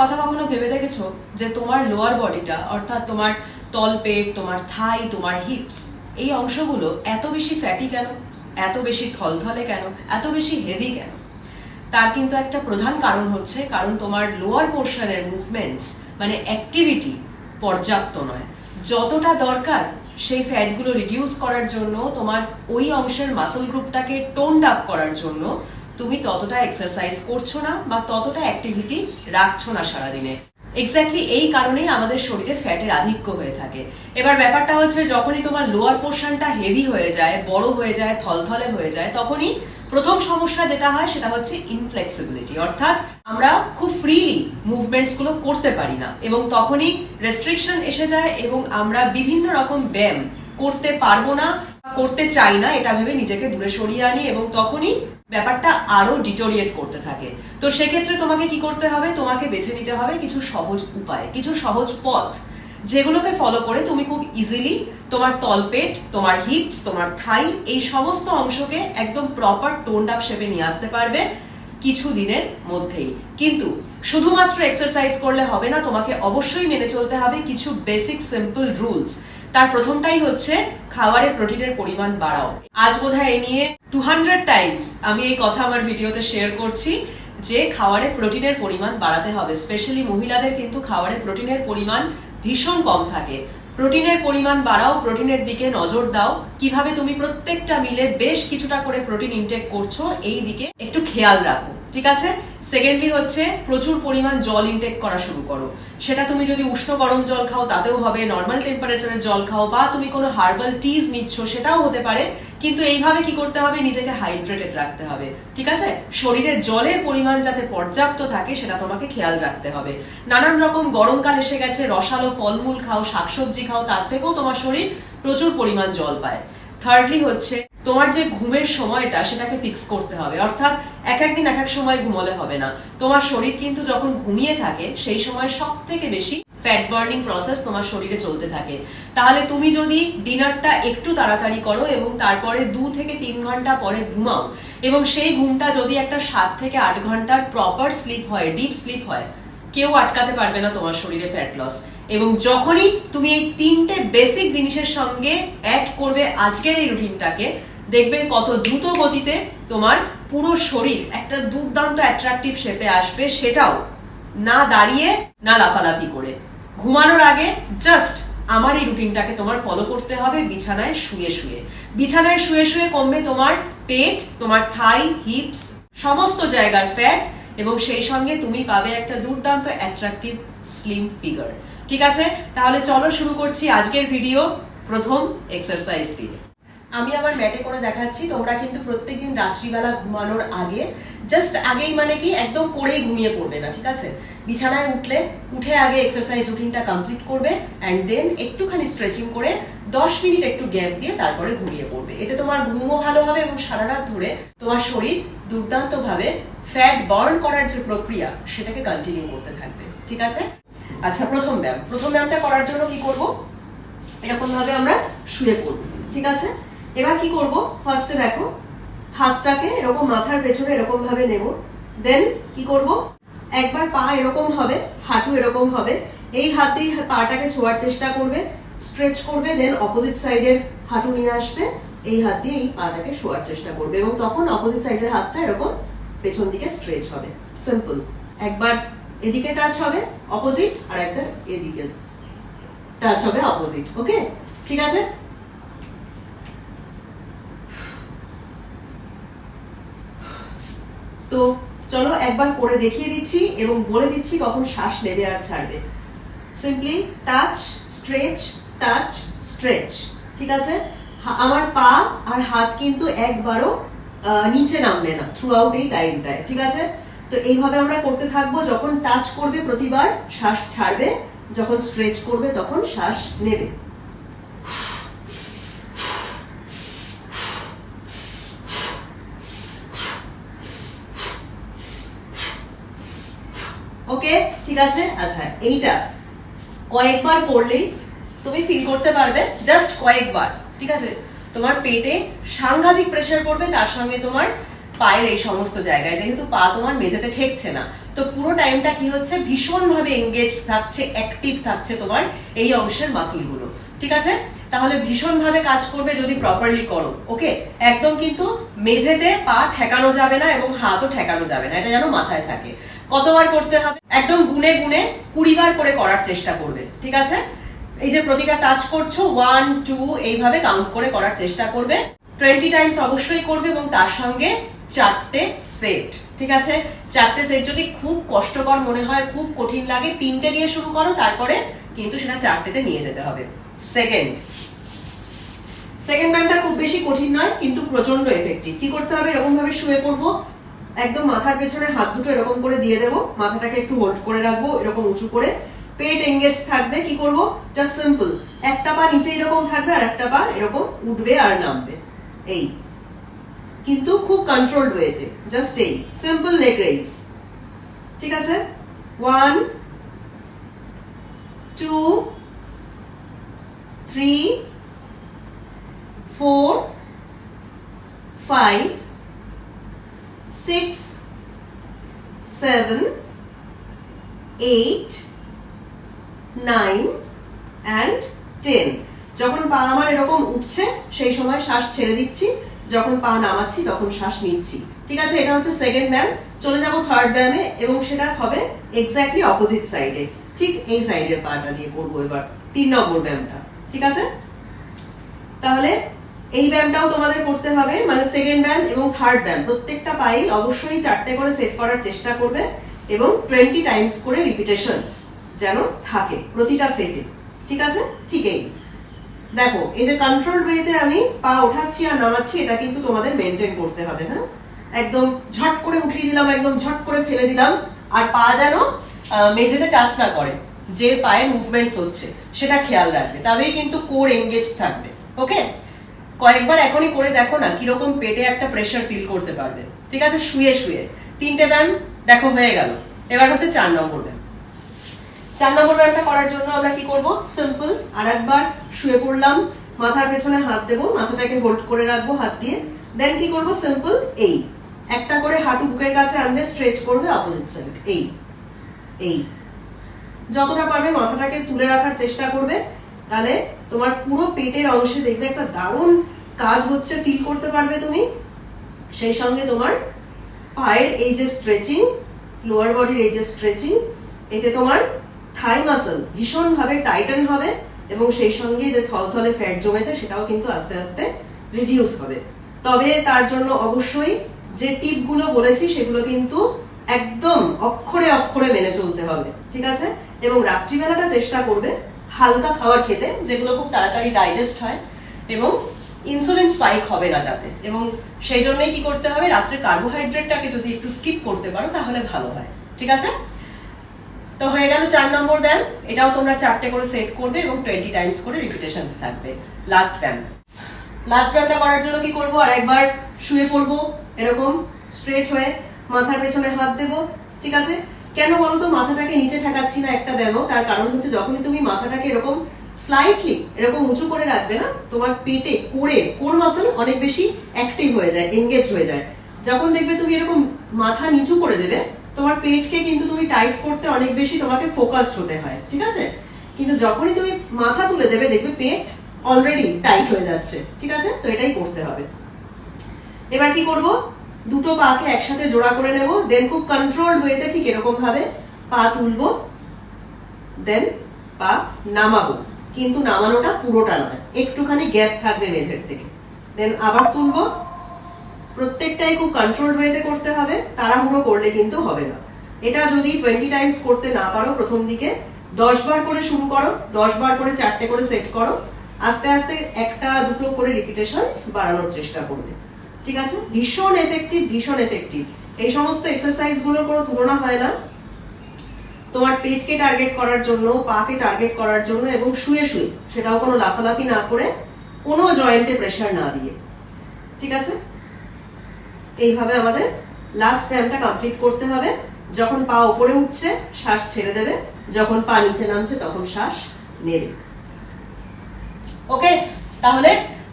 কথা কখনো ভেবে দেখেছ? যে তোমার লোয়ার বডিটা অর্থাৎ তোমার তলপেট তোমার থাই তোমার হিপস এই অংশগুলো এত বেশি ফ্যাটি কেন? এত বেশি থলথলে কেন? এত বেশি হেভি কেন? তার কিন্তু একটা প্রধান কারণ হচ্ছে, কারণ তোমার লোয়ার পোর্শনের মুভমেন্টস মানে অ্যাক্টিভিটি পর্যাপ্ত নয়। যতটা দরকার সেই ফ্যাটগুলো রিডিউস করার জন্য, তোমার ওই অংশের মাসল গ্রুপটাকে টোনড আপ করার জন্য তুমি ততটা এক্সারসাইজ করছ না বা ততটা অ্যাক্টিভিটি রাখছো না সারাদিনে। এক্স্যাক্টলি এই কারণেই আমাদের শরীরে ফ্যাটের আধিক্য হয়ে থাকে। এবার ব্যাপারটা হচ্ছে, যখনই তোমার লোয়ার পোর্শনটা হেভি হয়ে যায়, বড় হয়ে যায়, থলথলে হয়ে যায়, তখনই প্রথম সমস্যা যেটা হয়, সেটা হচ্ছে ইনফ্লেক্সিবিলিটি অর্থাৎ আমরা খুব ফ্রিলি মুভমেন্টসগুলো করতে পারি না এবং তখনই রেস্ট্রিকশন এসে যায় এবং আমরা বিভিন্ন রকম ব্যায়াম করতে পারব না করতে চাই না, এটা ভেবে নিজেকে দূরে সরিয়ে আনি এবং তখনই ব্যাপারটা আরও ডিটোরিয়েট করতে থাকে। তো সেক্ষেত্রে তোমাকে কি করতে হবে? তোমাকে বেছে নিতে হবে কিছু সহজ উপায়, কিছু সহজ পথ, যেগুলোকে ফলো করে তুমি খুব ইজিলি তোমার তলপেট, তোমার হিপস তোমার থাই এই সমস্ত অংশকে একদম প্রপার টোন্ড আপ শেপে নিয়ে আসতে পারবে কিছু দিনের মধ্যেই। কিন্তু শুধুমাত্র এক্সারসাইজ করলে হবে না, তোমাকে অবশ্যই মেনে চলতে হবে কিছু বেসিক সিম্পল রুলস তার প্রথমটাই হচ্ছে খাবারে প্রোটিনের পরিমাণ বাড়াও। আজ বোধহয় এ নিয়ে টু হান্ড্রেড টাইমস আমি এই কথা আমার ভিডিওতে শেয়ার করছি যে খাবারে প্রোটিনের পরিমাণ বাড়াতে হবে। স্পেশালি মহিলাদের কিন্তু খাবারে প্রোটিনের পরিমাণ ভীষণ কম থাকে। প্রোটিনের পরিমাণ বাড়াও, প্রোটিনের দিকে নজর দাও। কীভাবে তুমি প্রত্যেকটা মিলে বেশ কিছুটা করে প্রোটিন ইনটেক করছ, এই দিকে একটু খেয়াল রাখো, ঠিক আছে? সেকেন্ডলি হচ্ছে, প্রচুর পরিমাণ জল ইনটেক করা শুরু করো। সেটা তুমি যদি উষ্ণ গরম জল খাও, তাতেও হবে নর্মাল টেম্পারেচারের জল খাও, বা তুমি কোনো হার্বাল টিজ নিচ্ছ, সেটাও হতে পারে। কিন্তু এইভাবে কি করতে হবে? নিজেকে হাইড্রেটেড রাখতে হবে। ঠিক আছে? শরীরের জলের পরিমাণ যাতে পর্যাপ্ত থাকে, সেটা তোমাকে খেয়াল রাখতে হবে। নানান রকম গরমকাল এসে গেছে, রসালো ফলমূল খাও, শাকসবজি খাও, তার থেকেও তোমার শরীর প্রচুর পরিমাণ জল পায়। থার্ডলি হচ্ছে, তোমার যে ঘুমের সময়টা, সেটাকে ফিক্স করতে হবে। অর্থাৎ এক একদিন এক এক সময় ঘুমোলে হবে না। তোমার শরীর কিন্তু যখন ঘুমিয়ে থাকে, সেই সময় সব থেকে বেশি ফ্যাট বার্নিং প্রসেস তোমার শরীরে চলতে থাকে। তাহলে তুমি যদি ডিনারটা একটু তাড়াতাড়ি করো এবং তারপরে দু থেকে তিন ঘণ্টা পরে ঘুমাও, এবং সেই ঘুমটা যদি একটা সাত থেকে আট ঘণ্টার প্রপার স্লিপ হয় ডিপ স্লিপ হয়, কেউ আটকাতে পারবে না তোমার শরীরে ফ্যাট লস এবং যখনই তুমি এই তিনটে বেসিক জিনিসের সঙ্গে অ্যাড করবে আজকের এই রুটিনটাকে দেখবে কত দ্রুত গতিতে তোমার পুরো শরীর একটা দুর্দান্ত অ্যাট্রাকটিভ শেপে আসবে, সেটাও না দাঁড়িয়ে, না লাফালাফি করে। ঘুমানোর আগে জাস্ট আমার এই রুটিনটাকে তোমার ফলো করতে হবে বিছানায় শুয়ে শুয়ে। বিছানায় শুয়ে শুয়ে কমবে তোমার পেট, তোমার থাই হিপস সমস্ত জায়গার ফ্যাট এবং সেই সঙ্গে তুমি পাবে একটা দুর্দান্ত অ্যাট্রাকটিভ স্লিম ফিগার ঠিক আছে? তাহলে চলো শুরু করছি আজকের ভিডিও প্রথম এক্সারসাইজ দিয়ে। আমি আমার ম্যাটে করে দেখাচ্ছি, তোমরা কিন্তু প্রত্যেকদিন রাত্রিবেলা ঘুমানোর আগে জাস্ট আগেই মানে কি, একদম করেই ঘুমিয়ে পড়বে না, ঠিক আছে? বিছানায় উঠলে, উঠে আগে এক্সারসাইজ রুটিনটা কমপ্লিট করবে অ্যান্ড দেন একটুখানি স্ট্রেচিং করে দশ মিনিট একটু গ্যাপ দিয়ে তারপরে ঘুমিয়ে পড়বে। এতে তোমার ঘুমও ভালো হবে এবং সারা রাত ধরে তোমার শরীর দুর্দান্তভাবে ফ্যাট বার্ন করার যে প্রক্রিয়া, সেটাকে কন্টিনিউ করতে থাকবে, ঠিক আছে? আচ্ছা প্রথম ব্যায়াম। প্রথম ব্যায়ামটা করার জন্য কি করব? এরকমভাবে আমরা শুয়ে পড়ব, ঠিক আছে? এবার কি করব? ফার্স্টে দেখো, হাতটাকে এরকম মাথার পেছনে এরকম ভাবে নেব। দেন কি করব? একবার পা এরকম হবে, হাঁটু এরকম হবে। এই হাত দিয়ে পাটাকে ছোঁয়ার চেষ্টা করবে স্ট্রেচ করবে দেন অপোজিট সাইডের হাঁটু নিয়ে আসবে। এই হাত দিয়ে এই পাটাকে শোয়ার চেষ্টা করবে এবং তখন অপোজিট সাইডের হাতটা এরকম পেছন দিকে স্ট্রেচ হবে। সিম্পল একবার এদিকে টাচ হবে অপোজিট আর একবার এদিকে টাচ হবে অপোজিট ওকে ঠিক আছে? তো চলো একবার করে দেখিয়ে দিচ্ছি এবং বলে দিচ্ছি কখন শ্বাস নেবে আর ছাড়বে। Simply touch stretch touch stretch ঠিক আছে? আমার পা আর হাত কিন্তু একবারও নিচে নামবে না থ্রু আউট এই টাইমটায় ঠিক আছে? তো এইভাবে আমরা করতে থাকব, যখন টাচ করবে প্রতিবার, শ্বাস ছাড়বে, যখন স্ট্রেচ করবে তখন শ্বাস নেবে ওকে ঠিক আছে আচ্ছা এইটা কয়েকবার করলেই তুমি ফিল করতে পারবে জাস্ট কয়েকবার, ঠিক আছে? তোমার পেটে সাংঘাতিক প্রেশার পড়বে, তার সঙ্গে তোমার পায়ের এই সমস্ত জায়গায়। যেহেতু পা তোমার মেঝেতে ঠেকছে না, তো পুরো টাইমটা কি হচ্ছে? ভীষণভাবে এঙ্গেজ থাকছে অ্যাক্টিভ থাকছে তোমার এই অংশের মাসলগুলো ঠিক আছে? তাহলে ভীষণভাবে কাজ করবে যদি প্রপারলি করো ওকে একদম কিন্তু মেঝেতে পা ঠেকানো যাবে না এবং হাতও ঠেকানো যাবে না, এটা যেন মাথায় থাকে। কতবার করতে হবে? একদম গুনে গুনে কুড়ি বার করে করার চেষ্টা করবে, ঠিক আছে? এই যে প্রতিটা টাচ করছ ওয়ান টু এইভাবে কাউন্ট করে করার চেষ্টা করবে। টোয়েন্টি টাইমস অবশ্যই করবে এবং তার সঙ্গে চারটে সেট ঠিক আছে? চারটে সেট যদি খুব কষ্টকর মনে হয়, খুব কঠিন লাগে, তিনটে দিয়ে শুরু করো, তারপরে কিন্তু সেটা চারটেতে নিয়ে যেতে হবে। সেকেন্ড সেকেন্ড ব্যায়ামটা খুব বেশি কঠিন নয়, কিন্তু প্রচণ্ড এফেক্টিভ কি করতে হবে? এরকম ভাবে শুয়ে পড়ব। একদম মাথার পেছনে হাত দুটো এরকম করে দিয়ে দেবো। মাথাটাকে একটু হোল্ড করে রাখব, এরকম উঁচু করে। পেট এঙ্গেজ থাকবে, কি করব? জাস্ট সিম্পল একটা পা নিচে এরকম থাকবে আর একটা পা এরকম উঠবে আর নামবে। এই। কিন্তু খুব কন্ট্রোলড ওয়েতে জাস্ট এই। সিম্পল লেগ রেইজ ঠিক আছে? One two three four five six seven eight nine and ten যখন পা আমার এরকম উঠছে, সেই সময় শ্বাস ছেড়ে দিচ্ছি। যখন পা নামাচ্ছি, তখন শ্বাস নিচ্ছি। ঠিক আছে? এটা হচ্ছে সেকেন্ড ব্যায়াম চলে যাব থার্ড ব্যায়ামে এবং সেটা হবে এক্স্যাক্টলি অপোজিট সাইডে ঠিক এই সাইডের পাটা দিয়ে করব এবার। তিন নম্বর ব্যায়ামটা ঠিক আছে? তাহলে এই ব্যায়ামটাও তোমাদের করতে হবে মানে সেকেন্ড ব্যায়াম এবং থার্ড ব্যায়াম প্রত্যেকটা পায়ে অবশ্যই চারটে করে সেট করার চেষ্টা করবে এবং টোয়েন্টি টাইমস করে রিপিটেশনস যেন থাকে প্রতিটা সেটে ঠিক আছে? ঠিক এই। দেখো, এই যে কন্ট্রোল ওয়েতে আমি পা ওঠাচ্ছি আর নামাচ্ছি, এটা কিন্তু তোমাদের মেনটেন করতে হবে হ্যাঁ? একদম ঝট করে উঠিয়ে দিলাম, একদম ঝট করে ফেলে দিলাম, আর পা যেন মেঝেতে টাচ না করে, যে পায়ে মুভমেন্টস হচ্ছে, সেটা খেয়াল রাখবে। তবেই কিন্তু কোর এঙ্গেজ থাকবে ওকে কয়েকবার এখনই করে দেখো না কীরকম পেটে একটা প্রেশার ফিল করতে পারবে। ঠিক আছে? শুয়ে শুয়ে। তিনটে ব্যায়াম দেখো, হয়ে গেল। এবার হচ্ছে চার নম্বর ব্যায়াম। চার নম্বর ব্যায়ামটা করার জন্য আমরা কি করব? সিম্পল আর একবার শুয়ে পড়লাম, মাথার পেছনে হাত দেবো, মাথাটাকে হোল্ড করে রাখব হাত দিয়ে। দেন কি করব? সিম্পল এই। একটা করে হাঁটু বুকের কাছে আনবে স্ট্রেচ করবে অপোজিট সাইড এই। এই। যতটা পারবে মাথাটাকে তুলে রাখার চেষ্টা করবে। তাহলে তোমার পুরো পেটের অংশে দেখবে একটা দারুণ কাজ হচ্ছে ফিল করতে পারবে তুমি। সেই সঙ্গে তোমার পায়ের এই যে স্ট্রেচিং লোয়ার বডির এই যে স্ট্রেচিং এতে তোমার থাই মাসল ভীষণভাবে টাইটেন হবে এবং সেই সঙ্গে যে থলথলে ফ্যাট জমেছে সেটাও কিন্তু আস্তে আস্তে রিডিউস হবে। তবে তার জন্য অবশ্যই যে টিপগুলো বলেছি সেগুলো কিন্তু একদম অক্ষরে অক্ষরে মেনে চলতে হবে, ঠিক আছে? এবং রাত্রিবেলাটা চেষ্টা করবে হালকা খাবার খেতে, যেগুলো খুব তাড়াতাড়ি ডাইজেস্ট হয় এবং ইনসুলিন স্পাইক হবে না যাতে। এবং সেই জন্যই কি করতে হবে, রাত্রে কার্বোহাইড্রেটটাকে যদি একটু স্কিপ করতে পারো, তাহলে ভালো হয়। ঠিক আছে? তো হয়ে গেল চার নম্বর ব্যায়াম। এটাও তোমরা চারটে করে সেট করবে এবং টোয়েন্টি টাইমস করে রিপিটেশনস থাকবে। লাস্ট ব্যায়াম। লাস্ট ব্যায়ামটা করার জন্য কি করব? আর একবার শুয়ে পড়ব, এরকম স্ট্রেট হয়ে মাথার পেছনে হাত দেবো। ঠিক আছে? কেন বলতো মাথাটাকে নিচে ঠেকাচ্ছি না একটা ব্যায়ামও তার কারণ হচ্ছে যখনই তুমি মাথাটাকে এরকম স্লাইটলি এরকম উঁচু করে রাখবে না, তোমার পেটে কোরে কোর মাসেল অনেক বেশি অ্যাক্টিভ হয়ে যায় এঙ্গেজ হয়ে যায়। যখন দেখবে তুমি এরকম মাথা নিচু করে দেবে, তোমার পেটকে কিন্তু তুমি টাইট করতে অনেক বেশি তোমাকে ফোকাসড হতে হয়, ঠিক আছে? কিন্তু যখনই তুমি মাথা তুলে দেবে, দেখবে পেট অলরেডি টাইট হয়ে যাচ্ছে, ঠিক আছে? তো এটাই করতে হবে। এবার কি করব? দুটো পাকে একসাথে জোড়া করে নেব দেন খুব কন্ট্রোল ওয়েতে ঠিক এরকম ভাবে পা তুলবো দেন পা নামাবো। কিন্তু নামানোটা পুরোটা নয়, একটুখানি গ্যাপ থাকবে মেঝের থেকে। দেন আবার তুলবো। প্রত্যেকটাই খুব কন্ট্রোল ওয়েতে করতে হবে, তাড়াহুড়ো করলে কিন্তু হবে না। এটা যদি টোয়েন্টি টাইমস করতে না পারো প্রথম দিকে, দশ বার করে শুরু করো, দশ বার করে চারটে করে সেট করো, আস্তে আস্তে একটা দুটো করে রিপিটেশনস বাড়ানোর চেষ্টা করবে। ঠিক আছে? ভীষণ এফেক্টিভ ভীষণ এফেক্টিভ এই সমস্ত এক্সারসাইজগুলোর কোনো তুলনা হয় না। তোমার পেটকে টার্গেট করার জন্য, পাকে টার্গেট করার জন্য এবং শুয়ে শুয়ে সেটাও কোনো লাফালাফি না করে কোনো জয়েন্টে প্রেশার না দিয়ে। ঠিক আছে? এইভাবে আমাদের লাস্ট ব্যায়ামটা কমপ্লিট করতে হবে। যখন পা ওপরে উঠছে, শ্বাস ছেড়ে দেবে। যখন পা নিচে নামছে, তখন শ্বাস নেবে। ওকে তাহলে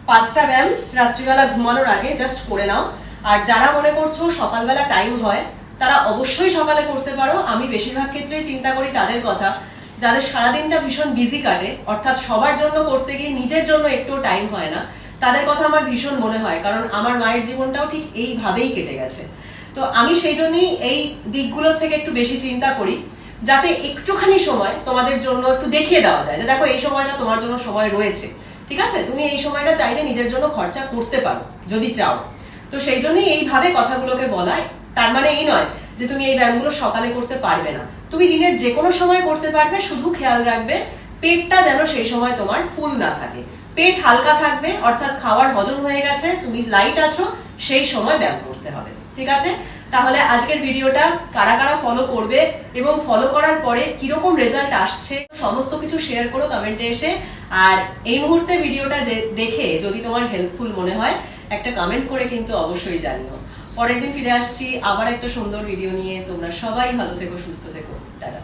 পাঁচটা ব্যায়াম রাত্রিবেলা ঘুমানোর আগে জাস্ট করে নাও। আর যারা মনে করছ সকালবেলা টাইম হয়, তারা অবশ্যই সকালে করতে পারো। আমি বেশিরভাগ ক্ষেত্রেই চিন্তা করি তাদের কথা। যাদের সারাদিনটা ভীষণ বিজি কাটে, অর্থাৎ সবার জন্য করতে গিয়ে নিজের জন্য একটু টাইম হয় না, তাদের কথা আমার ভীষণ মনে হয়, কারণ আমার মায়ের জীবনটাও ঠিক এইভাবেই কেটে গেছে। তো আমি সেই জন্যই এই দিকগুলো থেকে একটু বেশি চিন্তা করি, যাতে একটুখানি সময় তোমাদের জন্য একটু দেখিয়ে দেওয়া যায় যে দেখো এই সময়টা তোমার জন্য সময় রয়েছে। ঠিক আছে? তুমি এই সময়টা চাইলে নিজের জন্য খরচা করতে পারো, যদি চাও। তো সেই জন্যই এইভাবে কথাগুলোকে বলায় তার মানে এই নয় যে তুমি এই ব্যায়ামগুলো সকালে করতে পারবে না। তুমি দিনের যে কোনো সময় করতে পারবে, শুধু খেয়াল রাখবে পেটটা যেন সেই সময় তোমার ফুল না থাকে। পেট হালকা থাকবে, অর্থাৎ খাওয়ার হজম হয়ে গেছে, তুমি লাইট আছো, সেই সময় ব্যায়াম করতে হবে। ঠিক আছে? তাহলে আজকের ভিডিওটা কারা কারা ফলো করবে এবং ফলো করার পরে কীরকম রেজাল্ট আসছে, সমস্ত কিছু শেয়ার করো কমেন্টে এসে। আর এই মুহূর্তে ভিডিওটা যে দেখে যদি তোমার হেল্পফুল মনে হয়, একটা কমেন্ট করে কিন্তু অবশ্যই জানিও। পরের দিন ফিরে আসছি, আবার একটা সুন্দর ভিডিও নিয়ে। তোমরা সবাই ভালো থেকো, সুস্থ থেকো। টাটা।